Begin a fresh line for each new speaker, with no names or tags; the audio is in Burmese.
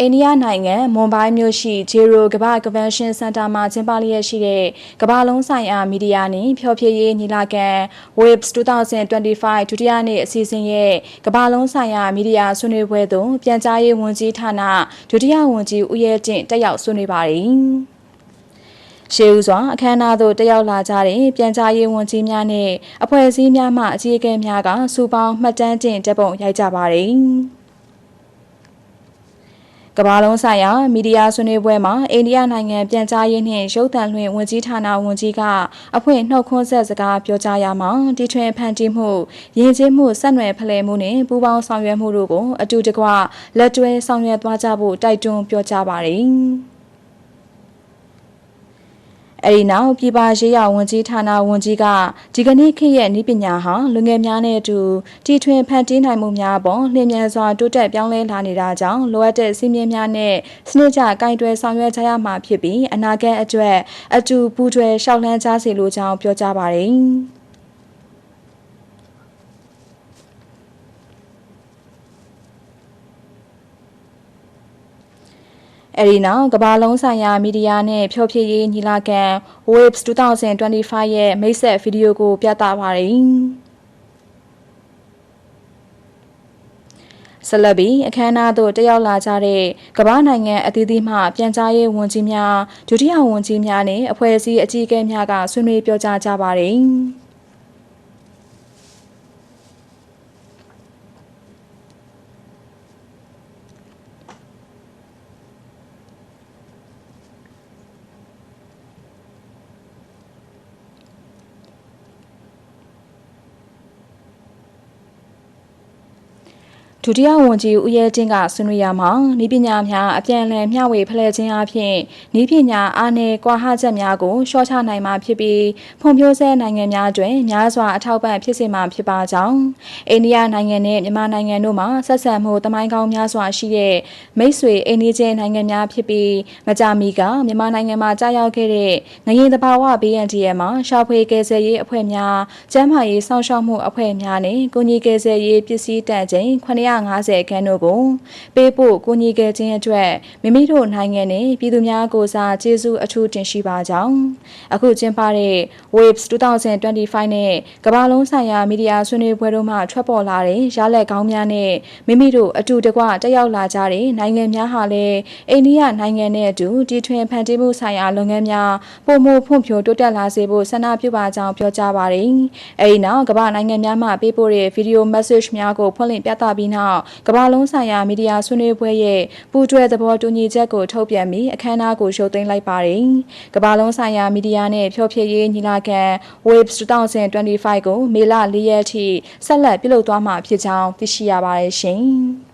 အိန္ဒိယနိုင်ငံမွန်ဘိုင်းမြို့ရှိဂျေရိုကမ္ဘာကွန်ဗင်းရှင်းစင်တာမှာကျင်းပလျက်ရှိတဲ့ကမ္ဘာလုံးဆိုင်ရာမီဒီယာနှင့်ဖျော်ဖြေရေးညီလာခံ Waves 2025ဒုတိယနေ့အစီအစဉ်ရဲ့ကမ္ဘာလုံးဆိုင်ရာမီဒီယာဆွေးနွေးပွဲသို့ပြန်ကြားရေးဝန်ကြီးဌာနဒုတိယဝန်ကြီးဦးရဲကျင့်တက်ရောက်ဆွေးနွေးပါတယ်။ရှေးဦးစွာအခမ်းအနားသို့တက်ရောက်လာကြတဲ့ပြန်ကြားရေးဝန်ကြီးများနဲ့အဖွဲ့အစည်းများမှအကြီးအကဲများကစူပေါင်းမှတ်တမ်းတင်တပ်ပုံရိုက်ကြပါတယ်။ ကမ္ဘာလုံးဆိုင်ရာမီဒီယာဆွေးနွေးပွဲမှာအိန္ဒိယနိုင်ငံပြန်ကြားရေးနှင့်ရုပ်သံလွှင့်ဝန်ကြီးဌာနဝန်ကြီးကအဖွဲ့နှုတ်ခွန်းဆက်စကားပြောကြားရမှာတီထွင်ဖန်တီးမှုယဉ်ကျေးမှုဆက်နွယ်ဖလှယ်မှုနှင့်ပူးပေါင်းဆောင်ရွက်မှုတို့ကိုအတူတကွလက်တွဲဆောင်ရွက်သွားကြဖို့တိုက်တွန်းပြောကြားပါတယ်။ အဲဒီနောက်ပြည်ပရေးရာဝန်ကြီးဌာနဝန်ကြီးကဒီကနေ့ခေတ်ရဲ့ဤပညာဟာလူငယ်များနဲ့အတူတီထွင်ဖန်တီးနိုင်မှုများပေါ်လျင်မြန်စွာတိုးတက်ပြောင်းလဲလာနေတာကြောင့်လိုအပ်တဲ့စီးမြင်များနဲ့စနစ်ကျကင်တွယ်ဆောင်ရွက်ကြရမှာဖြစ်ပြီးအနာဂတ်အတွက်အတူပူးတွဲရှောက်လန်းကြစေလိုကြောင်းပြောကြားပါတယ်။ အဲဒီနောက်ကမ္ဘာလုံးဆိုင်ရာမီဒီယာနဲ့ဖျော်ဖြေရေးညီလာခံ Waves 2025ရဲ့မိတ်ဆက်ဗီဒီယိုကိုပြသပါတယ်ဆလဘီအခမ်းအနားသို့တက်ရောက်လာကြတဲ့ကမ္ဘာနိုင်ငံအသီးသီးမှပြန်ကြားရေးဝန်ကြီးများဒုတိယဝန်ကြီးများနဲ့အဖွဲ့အစည်းအကြီးအကဲများကဆွေးနွေးပြောကြားကြပါတယ်။ ဒုတိယဝန်ကြီးဦးရဲတင်းကဆွေးနွေးရမှာဤပညာများအပြန်အလှန်မျှဝေဖလှယ်ခြင်းအပြင်ဤပညာအားနည်းကွာဟချက်များကိုရှော့ချနိုင်မှာဖြစ်ပြီးဖွံ့ဖြိုးဆဲနိုင်ငံများတွင်များစွာအထောက်ပံ့ဖြစ်စေမှာဖြစ်ပါကြောင်းအိန္ဒိယနိုင်ငံနဲ့မြန်မာနိုင်ငံတို့မှာဆက်ဆံမှုတမိုင်းကောင်းများစွာရှိတဲ့မိတ်ဆွေအိန္ဒိချင်းနိုင်ငံများဖြစ်ပြီးမကြာမီကမြန်မာနိုင်ငံမှာကြာရောက်ခဲ့တဲ့ငရင်တဘာဝ BNDL မှာရှာဖွေကယ်ဆယ်ရေးအဖွဲ့များကျန်းမာရေးစောင့်ရှောက်မှုအဖွဲ့များနဲ့ကုညီကယ်ဆယ်ရေးပစ္စည်းတန်ချိန်900 150ခန်းတို့ကိုပေးပို့ကူညီခဲ့ခြင်းအတွက်မိမိတို့နိုင်ငံနဲ့ပြည်သူများကိုစားကျေးဇူးအထူးတင်ရှိပါကြောင်းအခုကျင်းပတဲ့ Waves 2025နဲ့ကမ္ဘာလုံးဆိုင်ရာမီဒီယာဆွေးနွေးပွဲတို့မှထွက်ပေါ်လာတဲ့ရလက်ကောင်းများနဲ့မိမိတို့အတူတကွတက်ရောက်လာကြတဲ့နိုင်ငံများဟာလည်းအိန္ဒိယနိုင်ငံနဲ့အတူတီထွင်ဖန်တီးမှုဆိုင်ရာလုပ်ငန်းများပုံမှုဖွံ့ဖြိုးတိုးတက်လာစေဖို့ဆန္ဒပြုပါကြောင်းပြောကြားပါတယ်။အဲဒီနောက်ကမ္ဘာနိုင်ငံများမှပေးပို့တဲ့ဗီဒီယို message များကိုဖွင့်လှစ်ပြသပြီးနောက်ကမ္ဘာလုံးဆိုင်ရာမီဒီယာဆွေးနွေးပွဲရဲ့ပူးတွဲသဘောတူညီချက်ကိုထုတ်ပြန်ပြီးအခမ်းအနားကိုရှုပ်သိမ်းလိုက်ပါတယ်။ကမ္ဘာလုံးဆိုင်ရာမီဒီယာနဲ့ဖျော်ဖြေရေးညီလာခံ Waves 2025ကိုမေလ၄ရက်ထိဆက်လက်ပြုလုပ်သွားမှာဖြစ်ကြောင်းသိရှိရပါတယ်ရှင်။